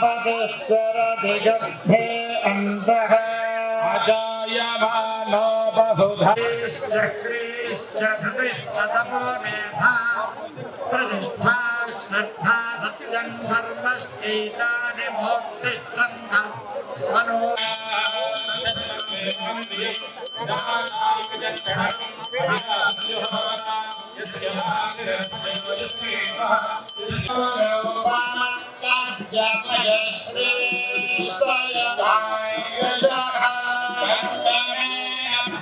पतिश्वरधिगर्भे अन्तः अजायमानो बहुधैश्चक्रीश्च धृतिश्च मेधा प्रतिष्ठा श्रद्धा सत्यं धर्मश्चैतानि मोक्तिष्ठन्धर्मनो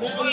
مخرج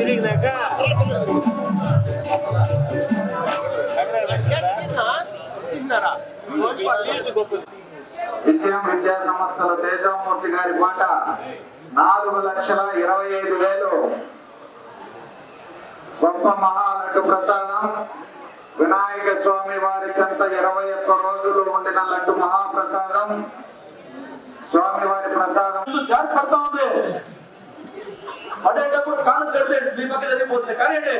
తిరిగినాక విజయం విద్యా సంస్థల తేజామూర్తి గారి పాట నాలుగు లక్షల ఇరవై ఐదు వేలు. గొప్ప మహాలడ్డు ప్రసాదం. వినాయక స్వామి వారి చెంత ఇరవై ఒక్క రోజులు ఉండిన లడ్డు మహాప్రసాదం. స్వామి వారి ప్రసాదం. జారిపడతా ఉంది పడేటప్పుడు కాలం కడితే మీ పక్క జరిగిపోతుంది కానీ అంటే.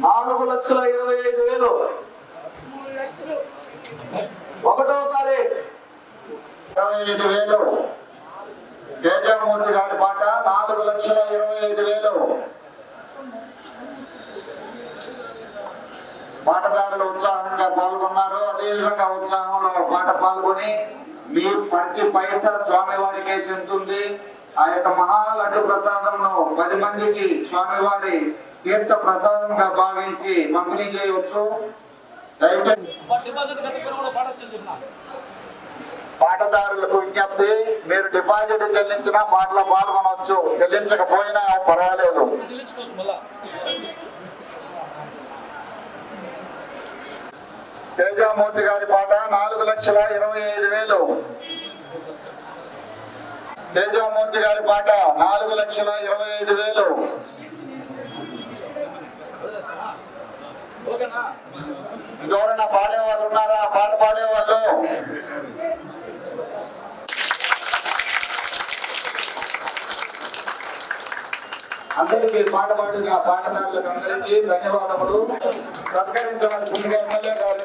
నాలుగు లక్షల ఇరవై ఐదు వేలు. ఒకటోసారి. ఇరవై ఐదు వేలు. తేజమూర్తి గారి పాట నాలుగు లక్షల ఇరవై ఐదు వేలు. పాటదారులు ఉత్సాహంగా పాల్గొన్నారు. అదేవిధంగా ఉత్సాహంలో పాట పాల్గొని మీ ప్రతి పైసా స్వామివారికే చెందుతుంది. ఆ యొక్క మహాలడ్డు ప్రసాదంను పది మందికి స్వామివారి తీర్థ ప్రసాదంగా భావించి పంపిణీ చేయవచ్చు. దయచేసి పాటదారులకు విజ్ఞప్తి మీరు డిపాజిట్ చెల్లించినా పాటలో పాల్గొనవచ్చు చెల్లించకపోయినా పర్వాలేదు. తేజామూర్తి గారి పాట నాలుగు లక్షల ఇరవై ఐదు వేలు. తేజామూర్తి గారి పాట నాలుగు లక్షల ఇరవై ఐదు వేలు. ఎవరైనా పాడేవాళ్ళు ఉన్నారా? పాట పాడేవాళ్ళు? అందరికీ పాట పాడుగా పాటదారులకు అందరికీ ధన్యవాదములు. సత్కరించవలసిందిగా ఎమ్మెల్యే గారు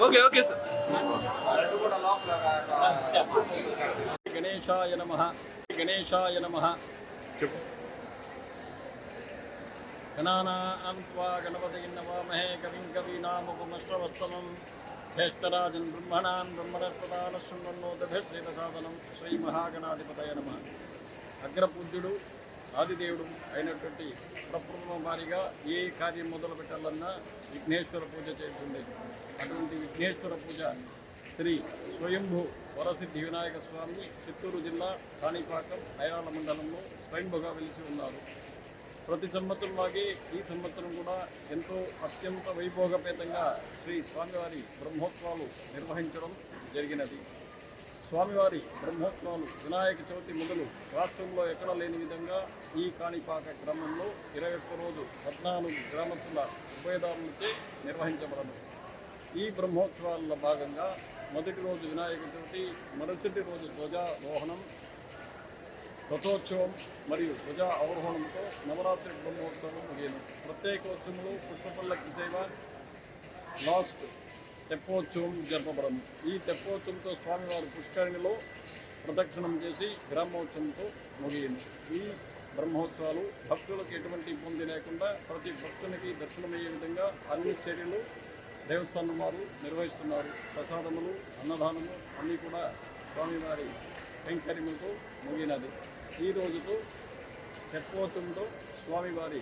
ఓకే ఓకే సార్. గణేశాయ నమ. గణేశాయ నమ. చెప్పు గణానాన్వా గణపతి నవామహే కవిం కవీనాముపమశ్రవస్తమం జ్యేష్ఠరాజన్ బ్రహ్మణాన్ బ్రహ్మణస్పదాన శృణ్వన్నోదభిశ్రీతసాదనం శ్రీ మహాగణాధిపతయ నమ. అగ్రపూజ్యుడు ఆదిదేవుడు అయినటువంటి ప్రప్రథమ వారిగా ఏ కార్యం మొదలు పెట్టాలన్నా విఘ్నేశ్వర పూజ చేస్తుంది. అటువంటి విఘ్నేశ్వర పూజ శ్రీ స్వయంభూ వరసిద్ధి వినాయక స్వామి చిత్తూరు జిల్లా కాణిపాకం ఐరాల మండలంలో స్వయంభుగా వెలిసి ఉన్నారు. ప్రతి సంవత్సరం లాగే ఈ సంవత్సరం కూడా ఎంతో అత్యంత వైభోగపేతంగా శ్రీ స్వామివారి బ్రహ్మోత్సవాలు నిర్వహించడం జరిగినది. స్వామివారి బ్రహ్మోత్సవాలు వినాయక చవితి మొదలు రాష్ట్రంలో ఎక్కడ లేని విధంగా ఈ కాణిపాక గ్రామంలో ఇరవై ఒక్క రోజు పద్నాలుగు గ్రామస్తుల ఉభయదారులతో నిర్వహించబడను ఈ బ్రహ్మోత్సవాల్లో భాగంగా మొదటి రోజు వినాయక చవితి మరుసటి రోజు ధ్వజారోహణం రథోత్సవం మరియు ధ్వజ అవరోహణంతో నవరాత్రి బ్రహ్మోత్సవం ముగియను. ప్రత్యేకోత్సవములు పుష్పపల్లకి సేవ లాస్ట్ తెప్పోత్సవం జరపబడను ఈ తెప్పోత్సవంతో స్వామివారి పుష్కరిణిలో ప్రదక్షిణం చేసి గ్రామోత్సవంతో ముగియింది ఈ బ్రహ్మోత్సవాలు భక్తులకు ఎటువంటి ఇబ్బంది లేకుండా ప్రతి భక్తునికి దర్శనమయ్యే విధంగా అన్ని చర్యలు దేవస్థానం వారు నిర్వహిస్తున్నారు. ప్రసాదములు అన్నదానము అన్నీ కూడా స్వామివారి కైంకర్యములతో ముగినది. ఈ రోజుతో తెప్పోత్సవంతో స్వామివారి